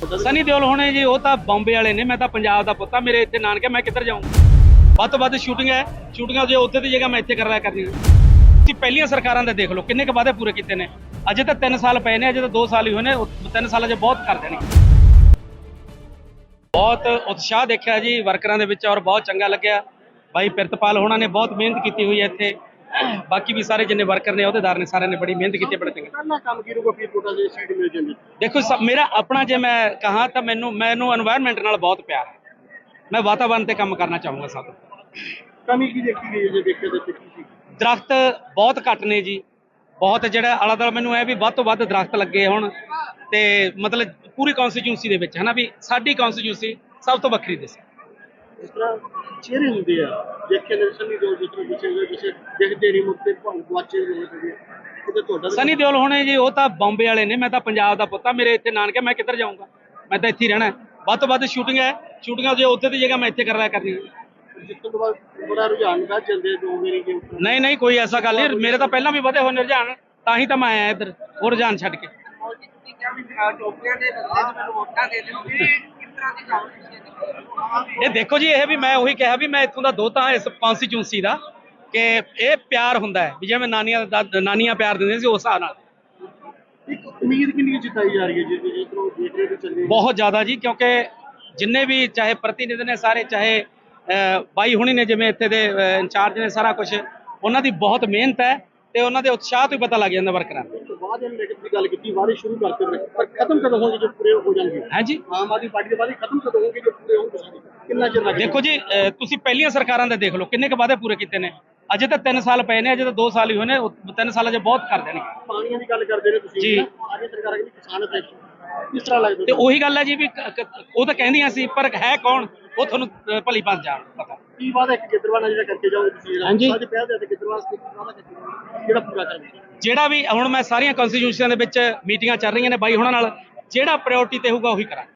ਸਨੀ ਦਿਓਲ ਹੋਣੇ ਜੀ, ਉਹ ਤਾਂ ਬੰਬੇ ਵਾਲੇ ਨੇ, ਮੈਂ ਤਾਂ ਪੰਜਾਬ ਦਾ ਪੁੱਤ ਮੇਰੇ ਇੱਥੇ ਨਾਨਕੇ, ਮੈਂ ਕਿੱਧਰ ਜਾਊਂ? ਵੱਧ ਤੋਂ ਵੱਧ ਸ਼ੂਟਿੰਗ ਹੈ ਸ਼ੂਟਿੰਗਾਂ ਜੇ ਉੱਥੇ ਦੀ ਜਗ੍ਹਾ ਮੈਂ ਇੱਥੇ ਕਰ ਰਿਹਾ ਕਰਨੀ ਤੁਸੀਂ ਪਹਿਲੀਆਂ ਸਰਕਾਰਾਂ ਦੇ ਦੇਖ ਲਓ, ਕਿੰਨੇ ਕੁ ਵਾਅਦੇ ਪੂਰੇ ਕੀਤੇ ਨੇ। ਅਜੇ ਤਾਂ 3 ਸਾਲ ਪਏ ਨੇ, ਅਜੇ ਤਾਂ 2 ਸਾਲ ਹੀ ਹੋਏ ਨੇ 3 ਸਾਲਾਂ 'ਚ ਬਹੁਤ ਕਰ ਦੇਣਗੇ ਬਹੁਤ ਉਤਸ਼ਾਹ ਦੇਖਿਆ ਜੀ ਵਰਕਰਾਂ ਦੇ ਵਿੱਚ ਔਰ ਬਹੁਤ ਚੰਗਾ ਲੱਗਿਆ। ਭਾਈ ਪ੍ਰਿਤਪਾਲ ਹੋਣਾ ਨੇ ਬਹੁਤ ਮਿਹਨਤ ਕੀਤੀ ਹੋਈ ਹੈ ਇੱਥੇ। ਬਾਕੀ ਵੀ ਸਾਰੇ ਜਿੰਨੇ ਵਰਕਰ ਨੇ ਅਹੁਦੇਦਾਰ ਨੇ ਸਾਰਿਆਂ ਨੇ ਬੜੀ ਮਿਹਨਤ ਕੀਤੀ ਬੜੇ ਚੰਗੇ। ਕੰਮ ਕੀ ਰੂਗਾ ਪੀਪੋਟਾ ਦੇ ਸਾਈਡ ਮਿਲ ਜਾਂਦੀ? ਦੇਖੋ ਮੇਰਾ ਆਪਣਾ ਜੇ ਮੈਂ ਕਹਾ ਤਾਂ ਮੈਨੂੰ ਮੈਨੂੰ এনवायरमेंट ਨਾਲ ਬਹੁਤ ਪਿਆਰ ਹੈ। ਮੈਂ ਵਾਤਾਵਰਣ ਤੇ ਕੰਮ ਕਰਨਾ ਚਾਹੂੰਗਾ ਸਭ ਕਮੀ ਕੀ ਦੇਖੀ ਗਈ ਜੇ ਦੇਖਿਆ ਤੇ ਕੀ ਦਰਖਤ ਬਹੁਤ ਘੱਟ ਨੇ ਜੀ। ਬਹੁਤ ਜਿਹੜਾ ਆਲਾ ਦਲ ਮੈਨੂੰ ਐ ਵੀ ਵੱਧ ਤੋਂ ਵੱਧ ਦਰਖਤ ਲੱਗੇ ਹੁਣ ਤੇ ਮਤਲਬ ਪੂਰੀ ਕਨਸਟੀਚੂਐਂਸੀ ਦੇ ਵਿੱਚ ਹਨਾ ਵੀ ਸਾਡੀ ਕਨਸਟੀਚੂਐਂਸੀ ਸਭ ਤੋਂ ਵੱਖਰੀ ਦੇ ਸੀ ਇਸ ਤਰ੍ਹਾਂ ਚਿਹਰੇ ਹੁੰਦੇ ਆ। ਦੇਖੇ ਨੇ ਸਨੀ ਦੋ ਜਿਸ ਤਰ੍ਹਾਂ ਵਿਸ਼ੇ ਦੇ ਵਿਸ਼ੇ ਦੇਖਦੇ ਨਹੀਂ ਮੁੱਦੇ ਭੰਗ ਵਾਚੇ ਹੋਏ ਹੁੰਦੇ ਕਿਤੇ ਤੁਹਾਡਾ ਵੀ- ਸਨੀ ਦਿਓਲ ਹੋਣੇ ਜੀ ਉਹ ਤਾਂ ਬੰਬੇ ਵਾਲੇ ਨੇ ਮੈਂ ਤਾਂ ਪੰਜਾਬ ਦਾ ਪੁੱਤ ਆ ਮੇਰੇ ਇੱਥੇ ਨਾਨਕੇ ਮੈਂ ਕਿੱਧਰ ਜਾਊਂਗਾ? ਮੈਂ ਤਾਂ ਇੱਥੇ ਹੀ ਰਹਿਣਾ। ਵੱਧ ਤੋਂ ਵੱਧ ਸ਼ੂਟਿੰਗ ਹੈ ਸ਼ੂਟਿੰਗਾਂ ਜੇ ਉੱਥੇ ਦੀ ਜਗ੍ਹਾ ਮੈਂ ਇੱਥੇ ਕਰ ਰਿਹਾ ਕਰਨੀ ਜਿਸ ਤੋਂ ਬਾਅਦ ਬੜਾ ਰੁਝਾਨ ਜੋ ਮੇਰੀ ਨਹੀਂ ਨਹੀਂ ਕੋਈ ਐਸਾ ਗੱਲ ਨਹੀਂ ਮੇਰੇ ਤਾਂ ਪਹਿਲਾਂ ਵੀ ਵਧੇ ਹੋਏ ਨੇ ਰੁਝਾਨ ਤਾਂ ਹੀ ਤਾਂ ਮੈਂ ਆਇਆ ਇੱਧਰ ਉਹ ਰੁਝਾਨ ਛੱਡ ਕੇ। ਇਹ ਦੇਖੋ ਜੀ ਇਹ ਵੀ ਮੈਂ ਉਹੀ ਕਿਹਾ ਵੀ ਮੈਂ ਇੱਥੋਂ ਦਾ ਦੋਤਾ ਇਸ ਕਨਸਟੀਚੁਐਂਸੀ ਦਾ ਕਿ ਇਹ ਪਿਆਰ ਹੁੰਦਾ ਹੈ ਵੀ ਜਿਵੇਂ ਨਾਨੀਆਂ ਦਾ ਨਾਨੀਆਂ ਪਿਆਰ ਦਿੰਦੇ ਸੀ ਉਸ ਹਿਸਾਬ ਨਾਲ। ਇੱਕ ਉਮੀਦ ਕਿੰਨੀ ਕੁ ਜਿਤਾਈ ਜਾ ਰਹੀ ਹੈ ਜਿਸ ਜਿਸ ਤਰ੍ਹਾਂ ਦੇਖ ਰਹੇ ਤੇ ਚੱਲੇ ਬਹੁਤ ਜ਼ਿਆਦਾ ਜੀ ਕਿਉਂਕਿ ਜਿੰਨੇ ਵੀ ਚਾਹੇ ਪ੍ਰਤੀਨਿਧ ਨੇ ਸਾਰੇ ਚਾਹੇ ਅਹ, ਬਾਈ ਹੁਣੀ ਨੇ ਜਿਵੇਂ ਇੱਥੇ ਦੇ ਇੰਚਾਰਜ ਨੇ ਸਾਰਾ ਕੁਝ ਉਹਨਾਂ ਦੀ ਬਹੁਤ ਮਿਹਨਤ ਹੈ ਤੇ ਉਹਨਾਂ ਦੇ ਉਤਸ਼ਾਹ ਤੋਂ ਹੀ ਪਤਾ ਲੱਗ ਜਾਂਦਾ ਵਰਕਰਾਂ ਨੂੰ ਇਹਨਾਂ ਨੇ ਗੱਲ ਕੀਤੀ ਵਾਰੀ ਸ਼ੁਰੂ ਕਰਦੇ ਰਹੇ ਪਰ ਖਤਮ ਕਦੋਂ ਹੋਣਗੇ ਜੋ ਪੂਰੇ ਹੋ ਜਾਣਗੇ? ਹੈ ਜੀ? ਆਮ ਆਦਮੀ ਪਾਰਟੀ ਦੇ ਵਾਅਦੇ ਖਤਮ ਕਦੋਂ ਹੋਣਗੇ ਜੋ ਪੂਰੇ ਹੋਣਗੇ? ਕਿੰਨਾ ਚਿਰ ਲੱਗੇਗਾ ਦੇਖੋ ਜੀ ਤੁਸੀਂ ਪਹਿਲੀਆਂ ਸਰਕਾਰਾਂ ਦੇ ਦੇਖ ਲਓ ਕਿੰਨੇ ਕੁ ਵਾਅਦੇ ਪੂਰੇ ਕੀਤੇ ਨੇ? ਅਜੇ ਤਾਂ 3 ਸਾਲ ਪਏ ਨੇ ਅਜੇ ਤਾਂ 2 ਸਾਲ ਹੀ ਹੋਏ ਨੇ 3 ਸਾਲਾਂ 'ਚ ਬਹੁਤ ਕਰ ਦੇਣਗੇ ਪਾਣੀਆਂ ਦੀ ਗੱਲ ਕਰਦੇ ਨੇ ਤੁਸੀਂ ਜੀ। ਨਾ, ਸਾਰੀਆਂ ਸਰਕਾਰਾਂ ਕਹਿੰਦੀ ਕਿਸਾਨ ਅਧਿਕਸ਼ ਕਿਸ ਤਰ੍ਹਾਂ ਲੱਗਦਾ। ਤੇ ਉਹੀ ਗੱਲ ਹੈ ਜੀ ਵੀ ਉਹ ਤਾਂ ਕਹਿੰਦੀਆਂ ਸੀ ਪਰ ਹੈ ਕੌਣ? ਉਹ ਤੁਹਾਨੂੰ ਭਲੀ ਭਾਂਤ ਜਾਣ ਪਤਾ। ਕੀ ਵਾਅਦਾ ਇੱਕ ਗਿੱਦਰਵਾਨਾ ਜਿਹੜਾ ਕਰਕੇ ਜਾਓਗੇ ਤੁਸੀਂ ਜਿਹੜਾ ਹਾਂਜੀ। ਅੱਜ ਪਹਿਲ ਦੇ ਗਿੱਦਰਵਾਨਾ ਵਾਸਤੇ ਕੀ ਵਾਅਦਾ ਕਰਕੇ ਜਾਓਗੇ? ਜਿਹੜਾ ਪੂਰਾ ਕਰਨਾ ਜਿਹੜਾ ਵੀ ਹੁਣ ਮੈਂ ਸਾਰੀਆਂ ਕਨਸਟੀਟਿਊਸ਼ਨਾਂ ਦੇ ਵਿੱਚ ਮੀਟਿੰਗਾਂ ਚੱਲ ਰਹੀਆਂ ਨੇ ਬਾਈ ਹੁਣਾਂ ਨਾਲ ਜਿਹੜਾ ਪ੍ਰਾਇੋਰਟੀ ਤੇ ਹੋਊਗਾ ਉਹੀ ਕਰਾਂਗੇ